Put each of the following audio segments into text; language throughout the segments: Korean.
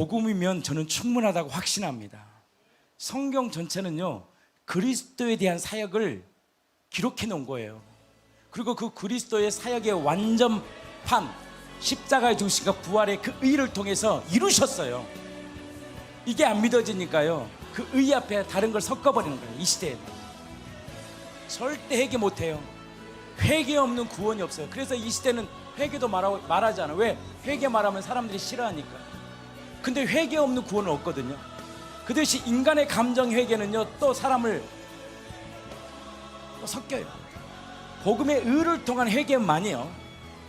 복음이면 저는 충분하다고 확신합니다. 성경 전체는요 그리스도에 대한 사역을 기록해 놓은 거예요. 그리고 그 그리스도의 사역의 완전판 십자가의 중심과 부활의 그 의를 통해서 이루셨어요. 이게 안 믿어지니까요. 그 의 앞에 다른 걸 섞어버리는 거예요. 이 시대에 절대 회개 못해요. 회개 없는 구원이 없어요. 그래서 이 시대는 회개도 말하, 말하지 않아. 왜? 회개 말하면 사람들이 싫어하니까. 근데 회개 없는 구원은 없거든요. 그 대신 인간의 감정 회개는요, 또 사람을 또 섞여요. 복음의 의를 통한 회개만이요.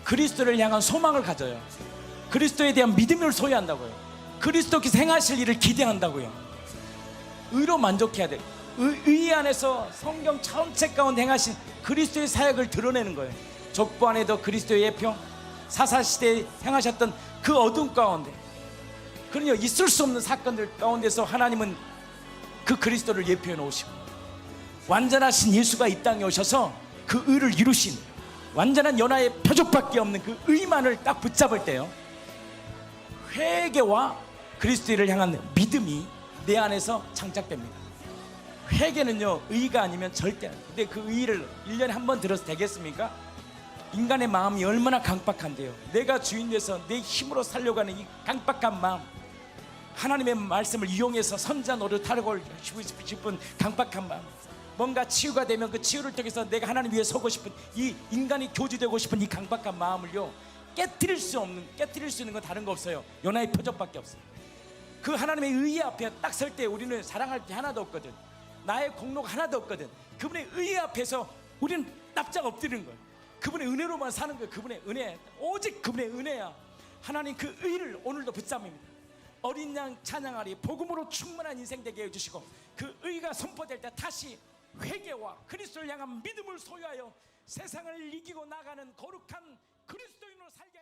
그리스도를 향한 소망을 가져요. 그리스도에 대한 믿음을 소유한다고요. 그리스도께서 행하실 일을 기대한다고요. 의로 만족해야 돼요. 의, 의 안에서 성경 전체 가운데 행하신 그리스도의 사역을 드러내는 거예요. 족보 안에도 그리스도의 예표, 사사시대에 행하셨던 그 어둠 가운데 그러니 있을 수 없는 사건들 가운데서 하나님은 그 그리스도를 예표해 놓으시고 완전하신 예수가 이 땅에 오셔서 그 의를 이루신 완전한 연하의 표적밖에 없는 그 의만을 딱 붙잡을 때요 회개와 그리스도를 향한 믿음이 내 안에서 장착됩니다. 회개는요 의가 아니면 절대 안 근데 그 의를 1년에 한 번 들어서 되겠습니까? 인간의 마음이 얼마나 강박한데요. 내가 주인 돼서 내 힘으로 살려가는 이 강박한 마음 하나님의 말씀을 이용해서 선자 노릇 하려고 하시고 싶은 강박한 마음 뭔가 치유가 되면 그 치유를 통해서 내가 하나님 위해 서고 싶은 이 인간이 교주되고 싶은 이 강박한 마음을요 깨뜨릴 수 없는 깨뜨릴 수 있는 건 다른 거 없어요. 연하의 표적밖에 없어요. 그 하나님의 의의 앞에 딱 설 때 우리는 사랑할 게 하나도 없거든. 나의 공로가 하나도 없거든. 그분의 의의 앞에서 우리는 납작 엎드리는 거예요. 그분의 은혜로만 사는 거예요. 그분의 은혜. 오직 그분의 은혜야. 하나님 그 의를 오늘도 붙잡습니다 어린 양 찬양하리 복음으로 충만한 인생 되게 해주시고 그 의가 선포될 때 다시 회개와 그리스도를 향한 믿음을 소유하여 세상을 이기고 나가는 거룩한 그리스도인으로 살게